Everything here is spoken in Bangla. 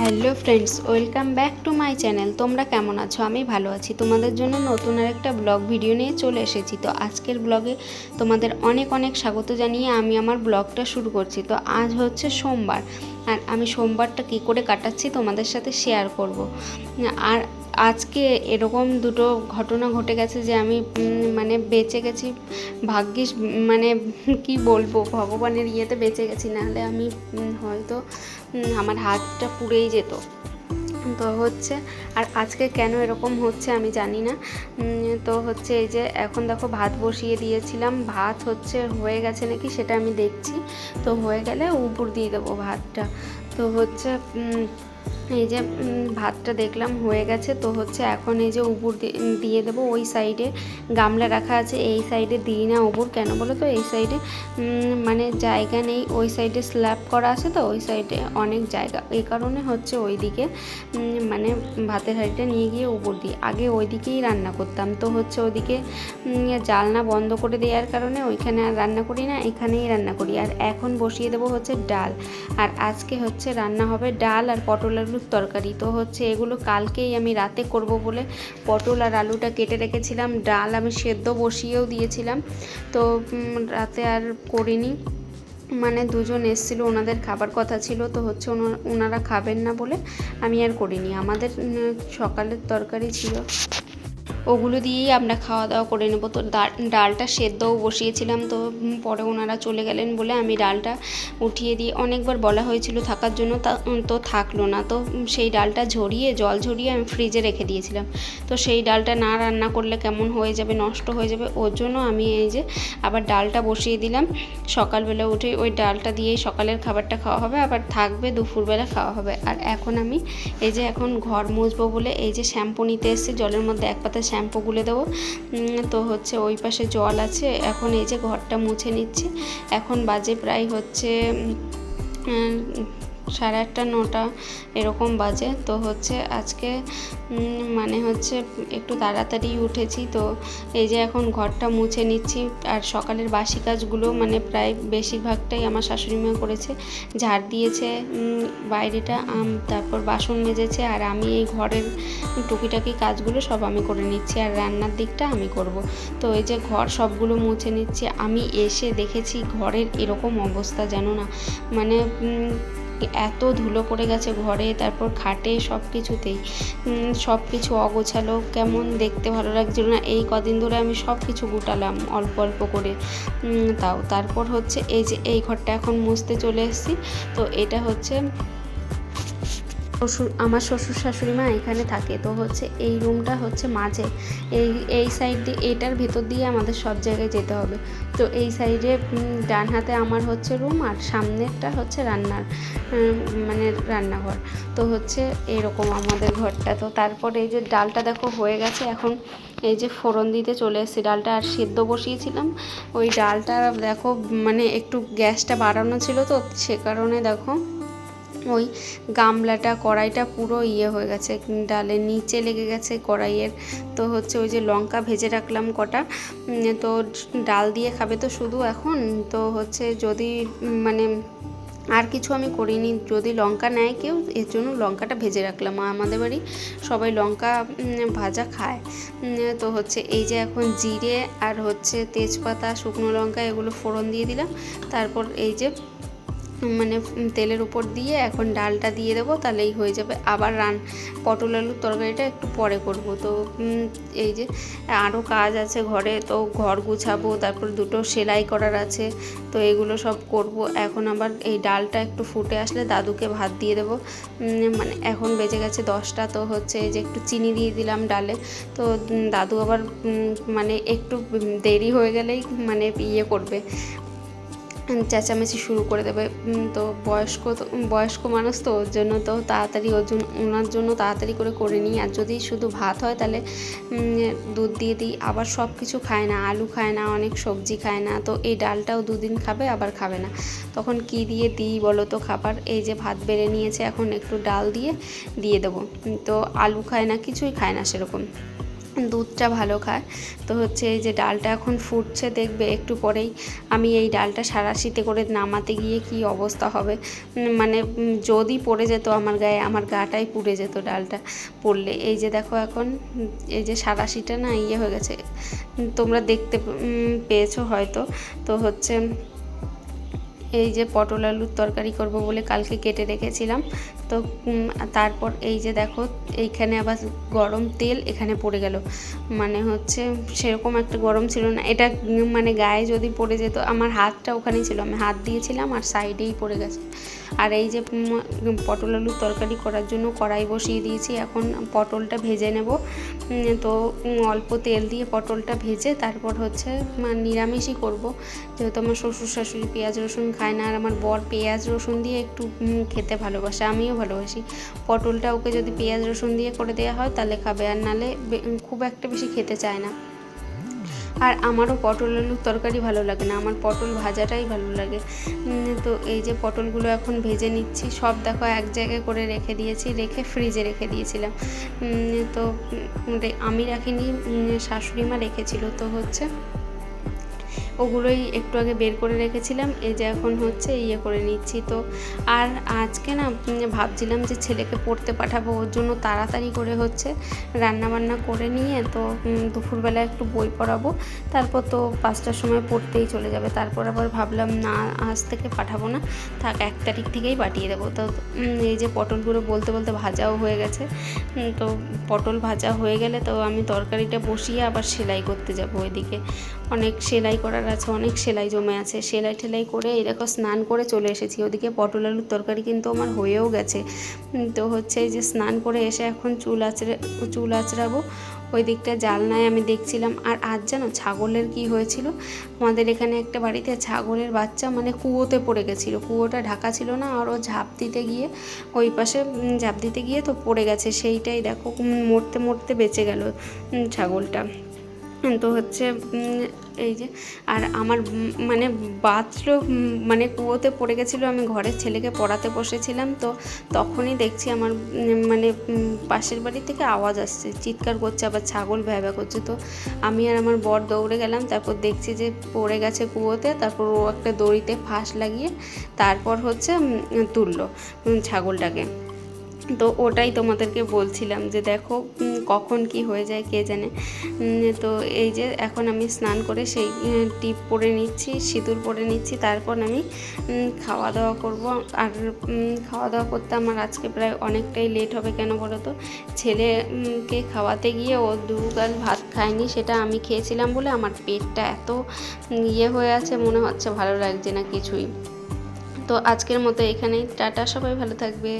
Hello friends, welcome back to my channel. তোমরা কেমন আছো? আমি ভালো আছি। তোমাদের জন্য নতুন আর একটা ব্লগ ভিডিও নিয়ে চলে এসেছি। তো আজকের ব্লগে তোমাদের অনেক অনেক স্বাগত জানিয়ে আমি আমার ব্লগটা শুরু করছি। তো আজ হচ্ছে সোমবার। আর আমি সোমবারটা কী করে কাটাচ্ছি তোমাদের সাথে শেয়ার করব। আর আজকে এরকম দুটো ঘটনা ঘটে গেছে যে আমি মানে বেঁচে গেছি। ভাগ্যিস মানে কি বলব, ভগবানের ইয়েতে বেঁচে গেছি, নাহলে আমি হয়তো আমার হাতটা পুড়েই যেত। তো হচ্ছে, আর আজকে কেন এরকম হচ্ছে আমি জানি না। তো হচ্ছে এই যে এখন দেখো ভাত বসিয়ে দিয়েছিলাম। ভাত হচ্ছে হয়ে গেছে নাকি সেটা আমি দেখছি। তো হয়ে গেলে উপর দিয়ে দেবো ভাতটা। তো হচ্ছে এই যে ভাতটা দেখলাম হয়ে গেছে। তো হচ্ছে এখন এই যে উপর দিয়ে দেবো। ওই সাইডে গামলা রাখা আছে। এই সাইডে দিই না উপর কেন বলো তো? এই সাইডে মানে জায়গা নেই। ওই সাইডে স্ল্যাব করা আছে তো? ওই সাইডে অনেক জায়গা। এই কারণে হচ্ছে ওই দিকে মানে ভাতের হাঁড়িটা নিয়ে গিয়ে উপর দিই। আগে ওই দিকেই রান্না করতাম। তো হচ্ছে ওদিকে জালনা বন্ধ করে দেওয়ার কারণে ওইখানে আর রান্না করি না। এখানেই রান্না করি। আর এখন বসিয়ে দেবো হচ্ছে ডাল। আর আজকে হচ্ছে রান্না হবে ডাল আর পটল আলুর তরকারি। তো হচ্ছে এগুলো কালকেই আমি রাতে করব বলে পটল আর আলুটা কেটে রেখেছিলাম। ডাল আমি সেদ্ধ বসিয়েও দিয়েছিলাম। তো রাতে আর করিনি। মানে দুজন এসেছিল, ওনাদের খাবার কথা ছিল। তো হচ্ছে ওনা- ওনারা খাবেন না বলে আমি আর করিনি। আমাদের সকালের তরকারি ছিল। ওগুলো দিয়েই আমরা খাওয়া দাওয়া করে নেব। তো ডালটা সেদ্ধও বসিয়েছিলাম। তো পরে ওনারা চলে গেলেন বলে আমি ডালটা উঠিয়ে দিয়ে অনেকবার বলা হয়েছিল থাকার জন্য। তা থাকল না। তো সেই ডালটা ঝরিয়ে, জল ঝরিয়ে আমি ফ্রিজে রেখে দিয়েছিলাম। তো সেই ডালটা না রান্না করলে কেমন হয়ে যাবে, নষ্ট হয়ে যাবে, ওর জন্য আমি এই যে আবার ডালটা বসিয়ে দিলাম। সকালবেলা উঠে ওই ডালটা দিয়েই সকালের খাবারটা খাওয়া হবে, আবার থাকবে দুপুরবেলা খাওয়া হবে। আর এখন আমি এই যে এখন ঘর মুছবো বলে এই যে শ্যাম্পু নিতে এসেছি, জলের মধ্যে এক পাতা গুলে দেবো। তো হচ্ছে ওই পাশে জল আছে। এখন এই যে ঘরটা মুছে নিচ্ছি। এখন বাজে প্রায় হচ্ছে সাড়ে আটটা, নটা এরকম বাজে। তো হচ্ছে আজকে মানে হচ্ছে একটু তাড়াতাড়ি উঠেছি তো, এই যে এখন ঘরটা মুছে নিচ্ছি। আর সকালের বাসি কাজগুলো মানে প্রায় বেশিরভাগটাই আমার শাশুড়ি মা করেছে। ঝাড় দিয়েছে বাইরেটা তারপর বাসন মেজেছে। আর আমি এই ঘরের টুকিটাকি কাজগুলো সব আমি করে নিচ্ছি। আর রান্নার দিকটা আমি করব। তো এই যে ঘর সবগুলো মুছে নিচ্ছি। আমি এসে দেখেছি ঘরের এরকম অবস্থা জানো না। মানে এত ধুলো পড়ে গেছে ঘরে, তারপর খাটে সব কিছুতেই। সব কিছু অগোছালো, কেমন দেখতে ভালো লাগছিল না। এই কদিন ধরে আমি সব কিছু গুটালাম অল্প অল্প করে। তাও। তারপর হচ্ছে এই যে এই ঘরটা এখন মুছতে চলে এসেছি। তো এটা হচ্ছে শ্বশুর, আমার শ্বশুর শাশুড়ি মা এখানে থাকে। তো হচ্ছে এই রুমটা হচ্ছে মাঝে। এই এই সাইড দিয়ে এটার ভেতর দিয়ে আমাদের সব জায়গায় যেতে হবে। তো এই সাইডে ডান হাতে আমার হচ্ছে রুম আর সামনেরটা হচ্ছে রান্নার মানে রান্নাঘর। তো হচ্ছে এরকম আমাদের ঘরটা। তো তারপর এই যে ডালটা দেখো হয়ে গেছে। এখন এই যে ফোড়ন দিতে চলে এসেছি। ডালটা আর সেদ্ধ বসিয়েছিলাম। ওই ডালটা দেখো মানে একটু গ্যাসটা বাড়ানো ছিল তো, সে কারণে দেখো ওই গামলাটা, কড়াইটা পুরো ইয়ে হয়ে গেছে, ডালের নিচে লেগে গেছে কড়াইয়ের। তো হচ্ছে ওই যে লঙ্কা ভেজে রাখলাম কটা। তো ডাল দিয়ে খাবে তো শুধু এখন? তো হচ্ছে যদি মানে আর কিছু আমি করিনি, যদি লঙ্কা নেয় কেউ, এর জন্য লঙ্কাটা ভেজে রাখলাম। আমাদের বাড়ি সবাই লঙ্কা ভাজা খায়। তো হচ্ছে এই যে এখন জিরে আর হচ্ছে তেজপাতা, শুকনো লঙ্কা, এগুলো ফোড়ন দিয়ে দিলাম। তারপর এই যে মানে তেলের উপর দিয়ে এখন ডালটা দিয়ে দেবো, তাহলেই হয়ে যাবে। আবার রান পটল আলুর তরকারিটা একটু পরে করব। তো এই যে আরও কাজ আছে ঘরে, তো ঘর গুছাবো, তারপর দুটো সেলাই করার আছে, তো এগুলো সব করব। এখন আবার এই ডালটা একটু ফুটে আসলে দাদুকে ভাত দিয়ে দেবো। মানে এখন বেজে গেছে দশটা, তো হচ্ছে যে একটু চিনি দিয়ে দিলাম ডালে। তো দাদু আবার মানে একটু দেরি হয়ে গেলেই মানে ইয়ে করবে। চেঁচামেচি শুরু করে দেবে। তো বয়স্ক তো বয়স্ক মানুষ তো, ওর জন্য তো তাড়াতাড়ি ওর জন্য, ওনার জন্য তাড়াতাড়ি করে করে নিই। আর যদি শুধু ভাত হয় তাহলে দুধ দিয়ে দিই। আবার সব কিছু খায় না, আলু খায় না, অনেক সবজি খায় না। তো এই ডালটাও দুদিন খাবে, আবার খাবে না। তখন কি দিয়ে দিই বলো তো খাবার? এই যে ভাত বেড়ে নিয়েছে, এখন একটু ডাল দিয়ে দিয়ে দেবো। তো আলু খায় না, কিছুই খায় না সেরকম। দুধটা ভালো খায়। তো হচ্ছে এই যে ডালটা এখন ফুটছে, দেখবে একটু পরেই আমি এই ডালটা সারাশিতে করে নামাতে গিয়ে কি অবস্থা হবে। মানে যদি পড়ে যেত আমার গায়ে, আমার গাটাই পুড়ে যেত ডালটা পড়লে। এই যে দেখো এখন, এই যে সারাশিটা না ইয়ে হয়ে গেছে। তোমরা দেখতে পেয়েছ হয়তো। তো হচ্ছে, এই যে পটল আলুর তরকারি করব বলে কালকে কেটে রেখেছিলাম। তো তারপর এই যে দেখো, এইখানে আবার গরম তেল এখানে পড়ে গেল। মানে হচ্ছে সেরকম একটা গরম ছিল না। এটা মানে গায়ে যদি পড়ে যেত, আমার হাতটা ওখানেই ছিল। আমি হাত দিয়েছিলাম আর সাইডেই পড়ে গেছে। আর এই যে পটল আলুর তরকারি করার জন্য কড়াই বসিয়ে দিয়েছি। এখন পটলটা ভেজে নেব। তো অল্প তেল দিয়ে পটলটা ভেজে তারপর হচ্ছে নিরামিষই করব। যেহেতু আমার শ্বশুর শাশুড়ি পেঁয়াজ রসুন খায় না আর আমার বর পেঁয়াজ রসুন দিয়ে একটু খেতে ভালোবাসে। আমিও ভালোবাসি। পটলটা ওকে যদি পেঁয়াজ, রসুন দিয়ে করে দেওয়া হয় তাহলে খাবে, আর নালে খুব একটা বেশি খেতে চায় না। আর আমারও পটল আলুর তরকারি ভালো লাগে না, আমার পটল ভাজাটাই ভালো লাগে। তো এই যে পটলগুলো এখন ভেজে নিচ্ছি, সব দেখো এক জায়গায় করে রেখে দিয়েছি, রেখে ফ্রিজে রেখে দিয়েছিলাম। তো আমি রাখিনি শাশুড়ি মা রেখেছিল, তো হচ্ছে ওগুলোই একটু আগে বের করে রেখেছিলাম, এই যে এখন হচ্ছে ইয়ে করে নিচ্ছি। তো আর আজকে না ভাবছিলাম যে ছেলেকে পড়তে পাঠাবো, ওর জন্য তাড়াতাড়ি করে হচ্ছে রান্নাবান্না করে নিয়ে তো দুপুরবেলা একটু বই পড়াবো। তারপর তো পাঁচটার সময় পড়তেই চলে যাবে, তারপর আবার ভাবলাম না, আজ থেকে পাঠাবো না, থাক এক তারিখ থেকেই পাঠিয়ে দেবো। তো এই যে পটলগুলো বলতে বলতে ভাজাও হয়ে গেছে তো পটল ভাজা হয়ে গেলে তো আমি তরকারিটা বসিয়ে আবার সেলাই করতে যাব ওইদিকে। অনেক সেলাই করার আছে, অনেক সেলাই জমে আছে। সেলাই টেলাই করে এই দেখো স্নান করে চলে এসেছি। ওদিকে পটল আলুর তরকারি কিন্তু আমার হয়েও গেছে। তো হচ্ছে যে স্নান করে এসে এখন চুল আঁচড়ে, চুল আঁচড়াবো। ওই দিকটা জালনায় আমি দেখছিলাম। আর আজ জানো ছাগলের কি হয়েছিল? আমাদের এখানে একটা বাড়িতে ছাগলের বাচ্চা মানে কুয়োতে পড়ে গেছিল। কুয়োটা ঢাকা ছিল না আর ও ঝাঁপ দিতে গিয়ে ওই পাশে ঝাঁপ দিতে গিয়ে তো পড়ে গেছে। সেইটাই দেখো মরতে মরতে বেঁচে গেল ছাগলটা। তো হচ্ছে এই যে, আর আমার মানে বাথরুম মানে কুয়োতে পড়ে গেছিল, আমি ঘরের ছেলেকে পড়াতে বসেছিলাম, তো তখনই দেখছি আমার মানে পাশের বাড়ি থেকে আওয়াজ আসছে, চিৎকার করছে, আবার ছাগল ভ্যাবা করছে, তো আমি আর আমার বর দৌড়ে গেলাম, তারপর দেখছি যে পড়ে গেছে কুয়োতে, তারপর ও একটা দড়িতে ফাঁস লাগিয়ে, তারপর হচ্ছে তুললো ছাগলটাকে। তো ওটাই তোমাদেরকে বলছিলাম যে দেখো কখন কি হয়ে যায় কে জানে। তো এই যে এখন আমি স্নান করে সেই টিপ পরে নিচ্ছি, সিঁদুর পরে নিচ্ছি, তারপর আমি খাওয়া দাওয়া করব। আর খাওয়া দাওয়া করতে আমার আজকে প্রায় অনেকটাই লেট হবে কেন বলো তো? ছেলেকে খাওয়াতে গিয়ে ও দুগাল ভাত খায়নি, সেটা আমি খেয়েছিলাম বলে আমার পেটটা এত ইয়ে হয়ে আছে, মনে হচ্ছে ভালো লাগছে না কিছুই। তো আজকের মতো এখানেই, টাটা সবাই ভালো থাকবে।